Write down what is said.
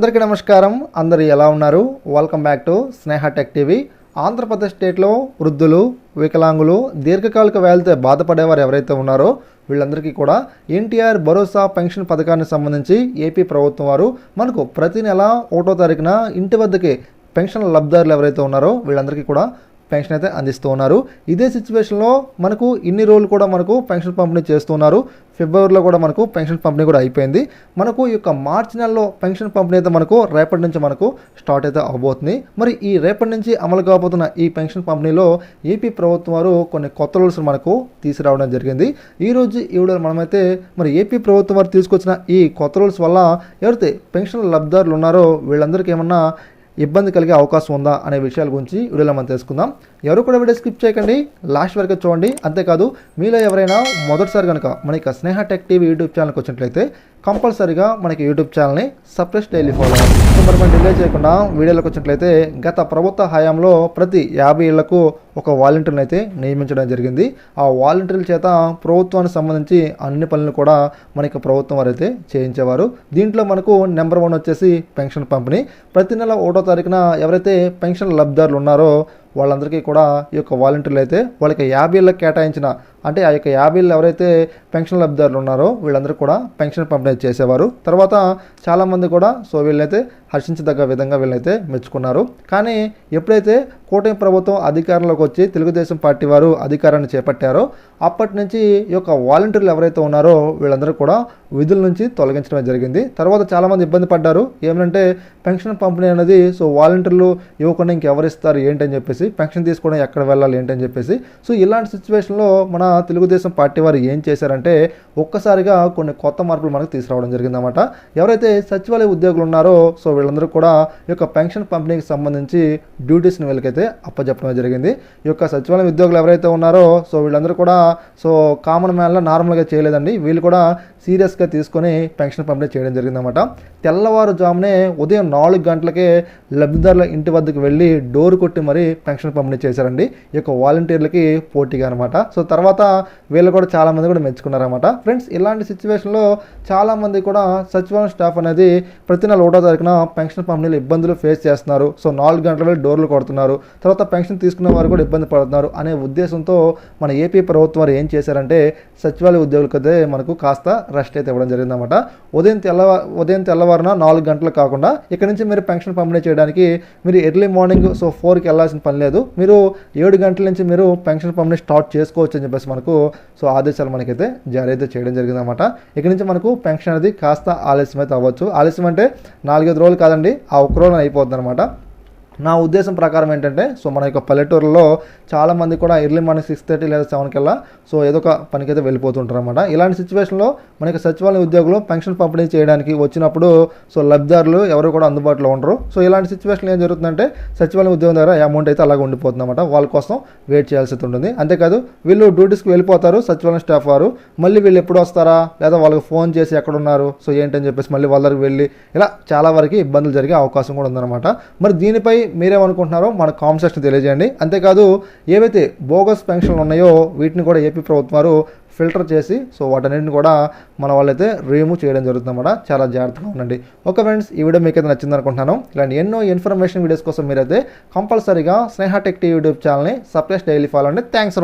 అందరికీ నమస్కారం. అందరు ఎలా ఉన్నారు? Welcome back to Sneha tech TV Andhra Pradesh స్టేట్లో వృద్ధులు వికలాంగులు దీర్ఘకాలిక వ్యాధితో బాధపడేవారు ఎవరైతే ఉన్నారో వీళ్ళందరికీ కూడా ఎన్టీఆర్ భరోసా పెన్షన్ పథకానికి సంబంధించి ఏపీ ప్రభుత్వం వారు మనకు ప్రతి నెల ఒకటో తారీఖున ఇంటి వద్దకే పెన్షన్ లబ్ధిదారులు ఎవరైతే ఉన్నారో వీళ్ళందరికీ కూడా పెన్షన్ అయితే అందిస్తూ ఉన్నారు ఇదే సిచ్యువేషన్లో మనకు ఇన్ని రోజులు కూడా మనకు పెన్షన్ పంపిణీ చేస్తున్నారు. ఫిబ్రవరిలో కూడా మనకు పెన్షన్ పంపిణీ కూడా అయిపోయింది. మనకు ఈ యొక్క మార్చి నెలలో పెన్షన్ పంపిణీ అయితే మనకు రేపటి నుంచి మనకు స్టార్ట్ అయితే అవబోతుంది. మరి ఈ రేపటి నుంచి అమలు కాబోతున్న ఈ పెన్షన్ పంపిణీలో ఏపీ ప్రభుత్వం వారు కొన్ని కొత్త రూల్స్ మనకు తీసుకురావడం జరిగింది. ఈ రోజు ఈ వీడియోలో మనమైతే మరి ఏపీ ప్రభుత్వం వారు తీసుకొచ్చిన ఈ కొత్త రూల్స్ వల్ల ఎవరైతే పెన్షన్ లబ్ధిదారులు ఉన్నారో వీళ్ళందరికీ ఏమన్నా ఇబ్బంది కలిగే అవకాశం ఉందా అనే విషయాల గురించి వీడియోలో మనం తెలుసుకుందాం. ఎవరు కూడా వీడియో స్కిప్ చేయకండి. లాస్ట్ వరకు చూడండి. అంతేకాదు మీలో ఎవరైనా మొదటిసారి కనుక మన యొక్క స్నేహ టెక్ టీవీ యూట్యూబ్ ఛానల్కి వచ్చినట్లయితే కంపల్సరీగా మనకి యూట్యూబ్ ఛానల్ని సప్రెస్ డైలీ ఫాలో అవ్వాలి సో మరి మనం డిలే చేయకుండా వీడియోలోకి వచ్చినట్లయితే గత ప్రభుత్వ హయాంలో ప్రతి యాభై ఏళ్ళకు ఒక వాలంటీర్ని అయితే నియమించడం జరిగింది. ఆ వాలంటీర్ల చేత ప్రభుత్వానికి సంబంధించి అన్ని పనులు కూడా మనకి ప్రభుత్వం వారు అయితే చేయించేవారు. దీంట్లో మనకు నెంబర్ వన్ వచ్చేసి పెన్షన్ పంపిణీ. ప్రతి నెల ఒకటో తారీఖున ఎవరైతే పెన్షన్ లబ్ధిదారులు ఉన్నారో వాళ్ళందరికీ కూడా ఈ యొక్క వాలంటీర్లు అయితే వాళ్ళకి యాభై ఏళ్ళకి కేటాయించిన అంటే ఆ యొక్క యాభై ఏళ్ళు ఎవరైతే పెన్షన్ లబ్ధిదారులు ఉన్నారో వీళ్ళందరూ కూడా పెన్షన్ పంపిణీ చేసేవారు. తర్వాత చాలామంది కూడా సో వీళ్ళైతే హర్షించదగ్గ విధంగా వీళ్ళైతే మెచ్చుకున్నారు. కానీ ఎప్పుడైతే కూటమి ప్రభుత్వం అధికారంలోకి వచ్చి తెలుగుదేశం పార్టీ వారు అధికారాన్ని చేపట్టారో అప్పటి నుంచి ఈ యొక్క వాలంటీర్లు ఎవరైతే ఉన్నారో వీళ్ళందరూ కూడా విధుల నుంచి తొలగించడం జరిగింది. తర్వాత చాలామంది ఇబ్బంది పడ్డారు. ఏమంటే పెన్షన్ పంపిణీ అనేది సో వాలంటీర్లు ఇవ్వకుండా ఇంకెవరు ఇస్తారు ఏంటని చెప్పేసి పెన్షన్ తీసుకోవడం ఎక్కడ వెళ్ళాలి ఏంటని చెప్పేసి. సో ఇలాంటి సిచ్యువేషన్లో మన తెలుగుదేశం పార్టీ వారు ఏం చేశారంటే ఒక్కసారిగా కొన్ని కొత్త మార్పులు మనకు తీసుకురావడం జరిగిందన్నమాట. ఎవరైతే సచివాలయ ఉద్యోగులు ఉన్నారో సో వీళ్ళందరూ కూడా ఈ యొక్క పెన్షన్ పంపిణీకి సంబంధించి డ్యూటీస్ని వీళ్ళకైతే అప్పచెప్పడం జరిగింది. ఈ యొక్క సచివాలయం ఉద్యోగులు ఎవరైతే ఉన్నారో సో వీళ్ళందరూ కూడా సో కామన్ మ్యాన్లో నార్మల్గా చేయలేదండి. వీళ్ళు కూడా సీరియస్గా తీసుకొని పెన్షన్ పంపిణీ చేయడం జరిగిందన్నమాట. తెల్లవారుజామునే ఉదయం నాలుగు గంటలకే లబ్ధిదారుల ఇంటి వద్దకు వెళ్ళి డోర్ కొట్టి మరీ పెన్షన్ పంపిణీ చేశారండి. ఈ యొక్క వాలంటీర్లకి పోటీగా అనమాట సో తర్వాత వీళ్ళు కూడా చాలామంది కూడా మెచ్చుకున్నారనమాట ఫ్రెండ్స్ ఇలాంటి సిచ్యువేషన్లో చాలామంది కూడా సచివాలయం స్టాఫ్ అనేది ప్రతి నెల ఒకటో తారీఖున పెన్షన్ పంపిణీలు ఇబ్బందులు ఫేస్ చేస్తున్నారు. సో నాలుగు గంటల వెళ్ళి డోర్లు కొడుతున్నారు. తర్వాత పెన్షన్ తీసుకున్న వారు కూడా ఇబ్బంది పడుతున్నారు అనే ఉద్దేశంతో మన ఏపీ ప్రభుత్వం వారు ఏం చేశారంటే సచివాలయ ఉద్యోగులకైతే మనకు కాస్త రెస్ట్ అయితే ఇవ్వడం జరిగిందన్నమాట. ఉదయం తెల్లవ ఉదయం తెల్లవారున నాలుగు గంటలు కాకుండా ఇక్కడ నుంచి మీరు పెన్షన్ పంపిణీ చేయడానికి మీరు ఎర్లీ మార్నింగ్ సో ఫోర్కి వెళ్ళాల్సిన పని లేదు. మీరు ఏడు గంటల నుంచి మీరు పెన్షన్ పంపిణీ స్టార్ట్ చేసుకోవచ్చు అని చెప్పేసి మనకు సో ఆదేశాలు మనకైతే జారీ అయితే చేయడం జరిగిందన్నమాట. ఇక్కడ నుంచి మనకు పెన్షన్ అనేది కాస్త ఆలస్యం అయితే అవ్వచ్చు. ఆలస్యం అంటే నాలుగైదు రోజులు కాదండి ఆ ఒక్క రోజున అయిపోతుంది అనమాట నా ఉద్దేశం ప్రకారం ఏంటంటే సో మన యొక్క పల్లెటూరులో చాలామంది కూడా ఎర్లీ మార్నింగ్ సిక్స్ థర్టీ లేదా సెవెన్ కల్లా సో ఏదో ఒక పనికైతే వెళ్ళిపోతుంటారు అనమాట ఇలాంటి సిచ్యువేషన్లో మనకి సచివాలయ ఉద్యోగులు పెన్షన్ పంపిణీ చేయడానికి వచ్చినప్పుడు సో లబ్ధిదారులు ఎవరు కూడా అందుబాటులో ఉండరు. సో ఇలాంటి సిచ్యువేషన్లో ఏం జరుగుతుందంటే సచివాలయం ఉద్యోగం దగ్గర అమౌంట్ అయితే అలాగే ఉండిపోతుంది అనమాట వాళ్ళ కోసం వెయిట్ చేయాల్సి ఉంటుంది. అంతేకాదు వీళ్ళు డ్యూటీస్కి వెళ్ళిపోతారు సచివాలయం స్టాఫ్ వారు. మళ్ళీ వీళ్ళు ఎప్పుడు వస్తారా? లేదా వాళ్ళకి ఫోన్ చేసి ఎక్కడ ఉన్నారు సో ఏంటని చెప్పేసి మళ్ళీ వాళ్ళకి వెళ్ళి ఇలా చాలా వరకు ఇబ్బందులు జరిగే అవకాశం కూడా ఉందన్నమాట. మరి దీనిపై మీరేమనుకుంటున్నారో మన కామెంట్ సెక్షన్ తెలియజేయండి. అంతేకాదు ఏవైతే బోగస్ పెన్షన్లు ఉన్నాయో వీటిని కూడా ఏపీ ప్రభుత్వం వారు ఫిల్టర్ చేసి సో వాటన్నిటిని కూడా మన వాళ్ళైతే రిమూవ్ చేయడం జరుగుతుందన్నమాట. చాలా జాగ్రత్తగా ఉండండి. ఓకే ఫ్రెండ్స్ ఈ వీడియో మీకు అయితే నచ్చింది అనుకుంటున్నాను ఇలాంటి ఎన్నో ఇన్ఫర్మేషన్ వీడియోస్ కోసం మీరైతే కంపల్సరీగా స్నేహ టెక్ టీ యూట్యూబ్ ఛానల్ని సబ్స్క్రైబ్ డైలీ ఫాలో అండి థ్యాంక్స్ ఫర్